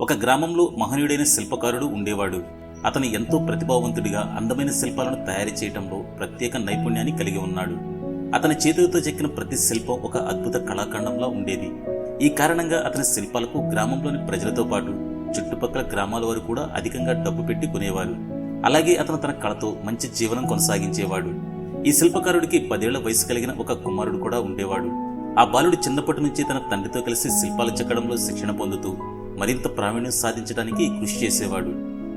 ఒక గ్రామంలో మహనీయుడైన శిల్పకారుడు ఉండేవాడు. అతను ఎంతో ప్రతిభావంతుడిగా అందమైన శిల్పాలను తయారు చేయడంలో ప్రత్యేక నైపుణ్యాన్ని కలిగి ఉన్నాడు. అతని చేతులతో చెక్కిన ప్రతి శిల్పం ఒక అద్భుత కళాఖండంలా ఉండేది. ఈ కారణంగా అతని శిల్పాలకు గ్రామంలోని ప్రజలతో పాటు చుట్టుపక్కల గ్రామాల వారు కూడా అధికంగా డబ్బు పెట్టి కొనేవారు. అలాగే అతను తన కళతో మంచి జీవనం కొనసాగించేవాడు. ఈ శిల్పకారుడికి పదేళ్ళ వయసు కలిగిన ఒక కుమారుడు కూడా ఉండేవాడు. ఆ బాలుడు చిన్నప్పటి నుంచి తన తండ్రితో కలిసి శిల్పాలు చెక్కడంలో శిక్షణ పొందుతూ మరింత ప్రావీణ్యం సాధించడానికి కృషి చేసేవాడు.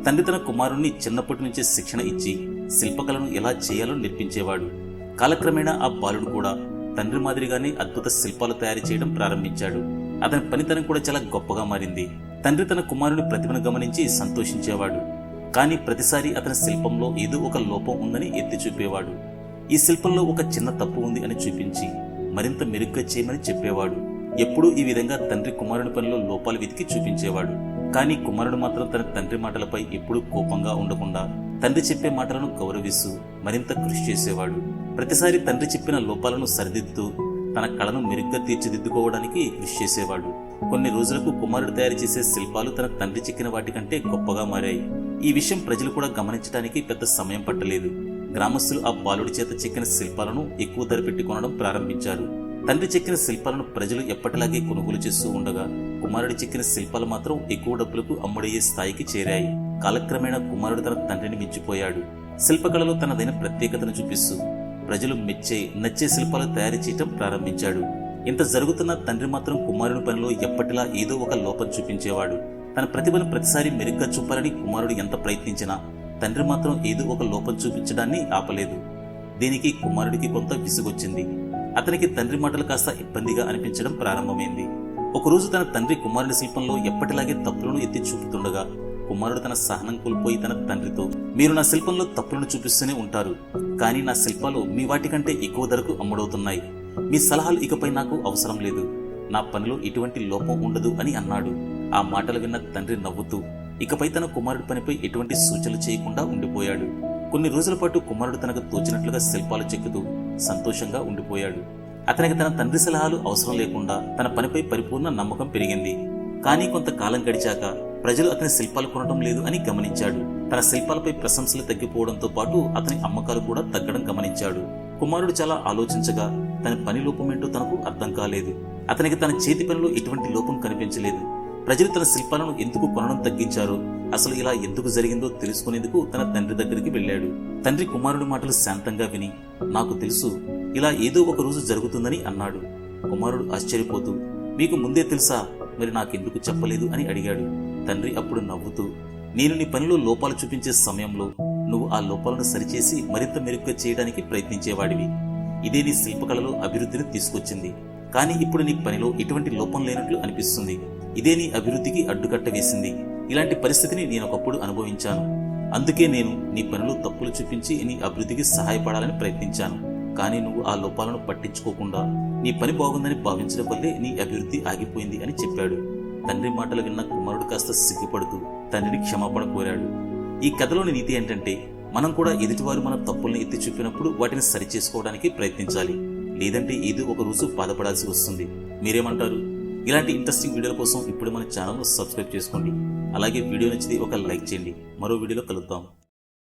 తండ్రి తన కుమారుణ్ణి చిన్నప్పటి నుంచే శిక్షణ ఇచ్చి శిల్పకళను ఎలా చేయాలో నేర్పించేవాడు. కాలక్రమేణా ఆ బాలుడు కూడా తండ్రి మాదిరిగానే అద్భుత శిల్పాలు తయారు చేయడం ప్రారంభించాడు. అతని పనితనం కూడా చాలా గొప్పగా మారింది. తండ్రి తన కుమారుని ప్రతిభను గమనించి సంతోషించేవాడు. కానీ ప్రతిసారి అతని శిల్పంలో ఏదో ఒక లోపం ఉందని ఎత్తి చూపేవాడు. ఈ శిల్పంలో ఒక చిన్న తప్పు ఉంది అని చూపించి మరింత మెరుగ్గా చేయమని చెప్పేవాడు. ఎప్పుడూ ఈ విధంగా తండ్రి కుమారుడి పనిలో లోపాలు వెతికి చూపించేవాడు. కానీ కుమారుడు మాత్రం తన తండ్రి మాటలపై ఎప్పుడూ కోపంగా ఉండకుండా తండ్రి చెప్పే మాటలను గౌరవిస్తూ మరింత కృషి చేసేవాడు. ప్రతిసారి తండ్రి చెప్పిన లోపాలను సరిదిద్దుతూ తన కళను మెరుగ్గా తీర్చిదిద్దుకోవడానికి కృషి చేసేవాడు. కొన్ని రోజులకు కుమారుడు తయారు చేసే శిల్పాలు తన తండ్రి చెక్కిన వాటికంటే గొప్పగా మారాయి. ఈ విషయం ప్రజలు కూడా గమనించడానికి పెద్ద సమయం పట్టలేదు. గ్రామస్తులు ఆ బాలుడి చేత చెక్కిన శిల్పాలను ఎక్కువ ధర పెట్టి కొనడం ప్రారంభించారు. తండ్రి చెక్కిన శిల్పాలను ప్రజలు ఎప్పటిలాగే కొనుగోలు చేస్తూ ఉండగా కుమారుడు చెక్కిన శిల్పాలు మాత్రం ఎక్కువ డబ్బులకు అమ్ముడయ్యే స్థాయికి చేరాయి. కాలక్రమేణా కుమారుడు తన తండ్రిని మించిపోయాడు శిల్పకళలో తనదైన ప్రత్యేకతను చూపిస్తూ ప్రజలు మెచ్చే నచ్చే శిల్పాలు తయారు చేయటం ప్రారంభించాడు. ఇంత జరుగుతున్న తండ్రి మాత్రం కుమారుడి పనిలో ఎప్పటిలా ఏదో ఒక లోపం చూపించేవాడు. తన ప్రతిభను ప్రతిసారి మెరుగ్గా చూపాలని కుమారుడు ఎంత ప్రయత్నించినా తండ్రి మాత్రం ఏదో ఒక లోపం చూపించడాన్ని ఆపలేదు. దీనికి కుమారుడికి కొంత విసుగొచ్చింది. అతనికి తండ్రి మాటలు కాస్త ఇబ్బందిగా అనిపించడం ప్రారంభమైంది. ఒకరోజు తన తండ్రి కుమారుడి శిల్పంలో ఎప్పటిలాగే తప్పులను ఎత్తి చూపుతుండగా కుమారుడు తన సహనం కోల్పోయి తన తండ్రితో మీరు నా శిల్పంలో తప్పులను చూపిస్తూనే ఉంటారు కానీ నా శిల్పాలు మీ వాటికంటే ఎక్కువ ధరకు అమ్ముడవుతున్నాయి. మీ సలహాలు ఇకపై నాకు అవసరం లేదు. నా పనిలో ఎటువంటి లోపం ఉండదు అని అన్నాడు. ఆ మాటలు విన్న తండ్రి నవ్వుతూ ఇకపై తన కుమారుడి పనిపై ఎటువంటి సూచనలు చేయకుండా ఉండిపోయాడు. కొన్ని రోజుల పాటు కుమారుడు తనకు తోచినట్లుగా శిల్పాలు చెక్కుతూ సంతోషంగా ఉండిపోయాడు. అతనికి తన తండ్రి సలహాలు అవసరం లేకుండా తన పనిపై పరిపూర్ణ నమ్మకం పెరిగింది. కానీ కొంతకాలం గడిచాక ప్రజలు అతని శిల్పాలు కొనడం లేదు అని గమనించాడు. తన శిల్పాలపై ప్రశంసలు తగ్గిపోవడంతో పాటు అతని అమ్మకాలు కూడా తగ్గడం గమనించాడు. కుమారుడు చాలా ఆలోచించగా తన పని లోపమేంటో తనకు అర్థం కాలేదు. అతనికి తన చేతి పనిలో ఎటువంటి లోపం కనిపించలేదు. ప్రజలు తన శిల్పాలను ఎందుకు కొనడం తగ్గించారో? అసలు ఇలా ఎందుకు జరిగిందో తెలుసుకునేందుకు తన తండ్రి దగ్గరికి వెళ్ళాడు. తండ్రి కుమారుడి మాటలు శాంతంగా విని నాకు తెలుసు ఇలా ఏదో ఒక రోజు జరుగుతుందని అన్నాడు. కుమారుడు ఆశ్చర్యపోతూ మీకు ముందే తెలుసా? మరి నాకెందుకు చెప్పలేదు అని అడిగాడు. తండ్రి అప్పుడు నవ్వుతూ నేను నీ పనిలో లోపాలు చూపించే సమయంలో నువ్వు ఆ లోపాలను సరిచేసి మరింత మెరుగ్గా చేయడానికి ప్రయత్నించేవాడివి. ఇదే నీ శిల్పకళలో అభివృద్ధిని తీసుకొచ్చింది. కానీ ఇప్పుడు నీ పనిలో ఎటువంటి లోపం లేనట్లు అనిపిస్తుంది. ఇదే నీ అభివృద్ధికి అడ్డుకట్ట వేసింది. ఇలాంటి పరిస్థితిని నేను ఒకప్పుడు అనుభవించాను. అందుకే నేను నీ పనిలో తప్పులు చూపించి నీ అభివృద్ధికి సహాయపడాలని ప్రయత్నించాను. కానీ నువ్వు ఆ లోపాలను పట్టించుకోకుండా నీ పని బాగుందని భావించడం వల్లే నీ అభివృద్ధి ఆగిపోయింది అని చెప్పాడు. తండ్రి మాటలు విన్న కుమారుడు కాస్త సిగ్గుపడుతూ తండ్రిని క్షమాపణ కోరాడు. ఈ కథలోని నీతి ఏంటంటే మనం కూడా ఎదుటివారు మన తప్పుల్ని ఎత్తి చూపినప్పుడు వాటిని సరిచేసుకోవడానికి ప్రయత్నించాలి. లేదంటే ఏదో ఒక రోజు బాధపడాల్సి వస్తుంది. మీరేమంటారు? ఇలాంటి ఇంట్రెస్టింగ్ వీడియోల కోసం ఇప్పుడు మన ఛానల్ను సబ్స్క్రైబ్ చేసుకోండి. అలాగే వీడియో నచ్చితే ఒక లైక్ చేయండి. మరో వీడియోలో కలుద్దాం.